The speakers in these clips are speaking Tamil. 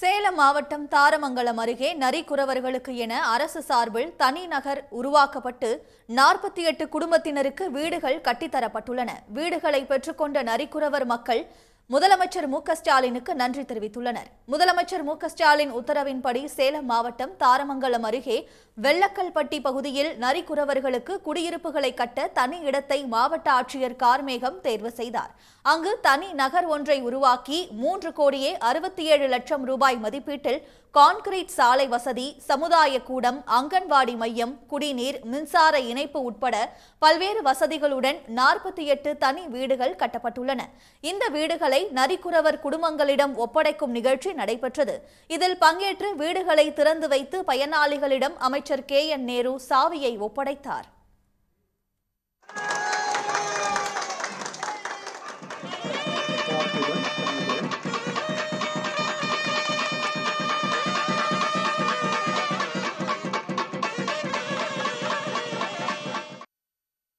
சேலம் மாவட்டம் தாரமங்கலம் அருகே நரிக்குறவர்களுக்கு என அரசு சார்பில் தனி நகர் உருவாக்கப்பட்டு நாற்பத்தி எட்டு குடும்பத்தினருக்கு வீடுகள் கட்டித்தரப்பட்டுள்ளன. வீடுகளை பெற்றுக்கொண்ட நரிக்குறவர் மக்கள் முதலமைச்சர் மு க ஸ்டாலினுக்கு நன்றி தெரிவித்துள்ளனர். முதலமைச்சர் மு க ஸ்டாலின் உத்தரவின்படி சேலம் மாவட்டம் தாரமங்கலம் அருகே வெள்ளக்கல்பட்டி பகுதியில் நரிக்குறவர்களுக்கு குடியிருப்புகளை கட்ட தனி இடத்தை மாவட்ட ஆட்சியர் கார்மேகம் தேர்வு செய்தார். அங்கு தனி நகர் ஒன்றை உருவாக்கி மூன்று கோடியே அறுபத்தி ஏழு லட்சம் ரூபாய் மதிப்பீட்டில் கான்கிரீட் சாலை வசதி சமுதாய கூடம் அங்கன்வாடி மையம் குடிநீர் மின்சார இணைப்பு உட்பட பல்வேறு வசதிகளுடன் நாற்பத்தி எட்டு தனி வீடுகள் கட்டப்பட்டுள்ளன. இந்த வீடுகளை நரிக்குறவர் குடும்பங்களிடம் ஒப்படைக்கும் நிகழ்ச்சி நடைபெற்றது. இதில் பங்கேற்று வீடுகளை திறந்து வைத்து பயனாளிகளிடம் அமைச்சர் கே. என். நேரு சாவியை ஒப்படைத்தார்.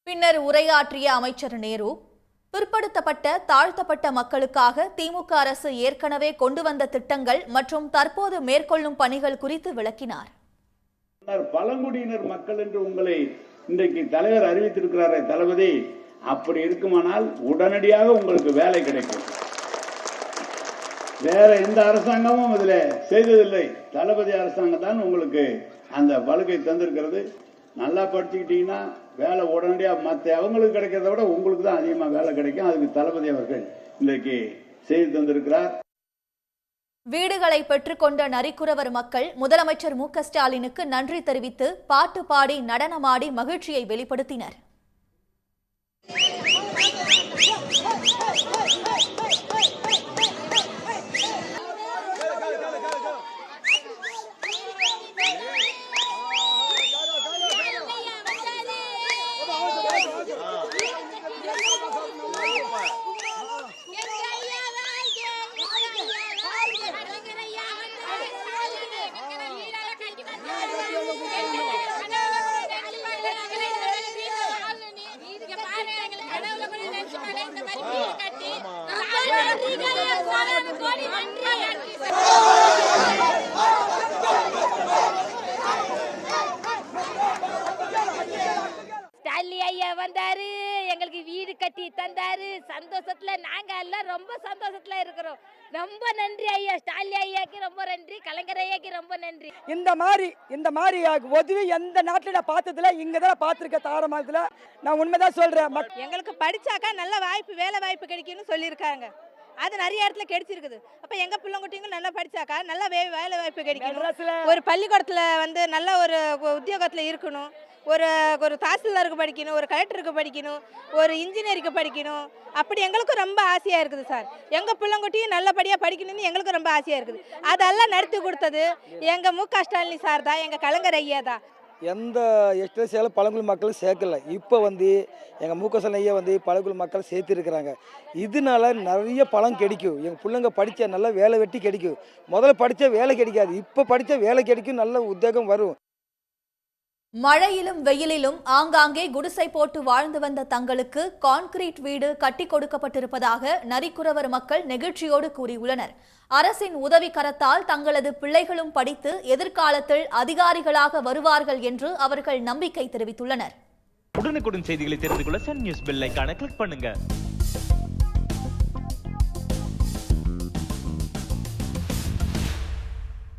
பின்னர் உரையாற்றிய அமைச்சர் நேரு பிற்படுத்தப்பட்ட தாழ்த்தப்பட்ட மக்களுக்காக திமுக அரசு ஏற்கனவே கொண்டு வந்த திட்டங்கள் மற்றும் தற்போது மேற்கொள்ளும் பணிகள் குறித்து விளக்கினார். பழங்குடியினர் மக்கள் என்று உங்களை இன்றைக்கு தலைவர் அறிவித்திருக்கிறாரே தளபதி அப்படி இருக்குமானால் உடனடியாக உங்களுக்கு வேலை கிடைக்கும். வேற எந்த அரசாங்கமும் இதுல செய்ததில்லை. தளபதி அரசாங்கம் தான் உங்களுக்கு அந்த பலுகை தந்திருக்கிறது. நல்லா படிச்சுக்கிட்டீங்கன்னா வேலை உடனடியா மற்ற அவங்களுக்கு கிடைக்கிறத விட உங்களுக்கு தான் அதிகமா வேலை கிடைக்கும். அதுக்கு தளபதி அவர்கள் இன்றைக்கு செய்து தந்திருக்கிறார். வீடுகளை பெற்றுக்கொண்ட நரிக்குறவர் மக்கள் முதலமைச்சர் மு ஸ்டாலினுக்கு நன்றி தெரிவித்து பாட்டு பாடி நடனமாடி மகிழ்ச்சியை வெளிப்படுத்தினர். ஸ்டாலின் ஐயா வந்தாரு எங்களுக்கு வீடு கட்டி தந்தாரு. சந்தோஷத்துல நாங்க எல்லாம் ரொம்ப சந்தோஷத்துல இருக்கிறோம். ரொம்ப நன்றி ஐயா ஸ்டாலின் ஐயாக்கு ரொம்ப நன்றி கலைஞர் ஐயாக்கு ரொம்ப நன்றி. இந்த மாதிரி இந்த மாதிரி உதவி எந்த நாட்டில் நான் பார்த்ததில்ல இங்கே தான் பார்த்துருக்கேன் தாரமாதத்தில் நான் உண்மைதான் சொல்கிறேன் மக் எங்களுக்கு படிச்சாக்கா நல்ல வாய்ப்பு வேலை வாய்ப்பு கிடைக்கும்னு சொல்லியிருக்காங்க. அது நிறைய இடத்துல கிடைச்சிருக்குது அப்ப எங்க பிள்ளைங்குட்டிங்க நல்லா படிச்சாக்கா நல்ல வே- வேலை வாய்ப்பு கிடைக்கணும். ஒரு பள்ளிக்கூடத்துல வந்து நல்ல ஒரு உத்தியோகத்துல இருக்கணும். ஒரு ஒரு தாசில்தாருக்கு படிக்கணும் ஒரு கலெக்டருக்கு படிக்கணும் ஒரு இன்ஜினியருக்கு படிக்கணும். அப்படி எங்களுக்கும் ரொம்ப ஆசையாக இருக்குது சார். எங்கள் பிள்ளைங்குட்டியும் நல்லபடியாக படிக்கணும்னு எங்களுக்கும் ரொம்ப ஆசையாக இருக்குது. அதெல்லாம் நடத்தி கொடுத்தது எங்கள் மு க ஸ்டாலின் சார் தான் எங்கள் கலைஞர் ஐயா தான். எந்த எஸ்டிஎஸ்சியாலும் பழங்குடி மக்கள் சேர்க்கல. இப்போ வந்து எங்கள் மூக்க ஐயா வந்து பழங்குடி மக்கள் சேர்த்துருக்குறாங்க. இதனால நிறைய பழம் கிடைக்கும். எங்கள் பிள்ளைங்க படித்த நல்லா வேலை வெட்டி கிடைக்கும். முதல்ல படித்தா வேலை கிடைக்காது. இப்போ படித்தா வேலை கிடைக்கும். நல்ல உத்தியோகம் வரும். மழையிலும் வெயிலிலும் ஆங்காங்கே குடிசை போட்டு வாழ்ந்து வந்த தங்களுக்கு கான்கிரீட் வீடு கட்டி கொடுக்கப்பட்டிருப்பதாக நரிக்குறவர் மக்கள் நெகிழ்ச்சியோடு கூறியுள்ளனர். அரசின் உதவி கரத்தால் தங்களது பிள்ளைகளும் படித்து எதிர்காலத்தில் அதிகாரிகளாக வருவார்கள் என்று அவர்கள் நம்பிக்கை தெரிவித்துள்ளனர். உடனுக்குடன் செய்திகளை தெரிந்து கொள்ள சன் நியூஸ் பெல் கிளிக் பண்ணுங்க.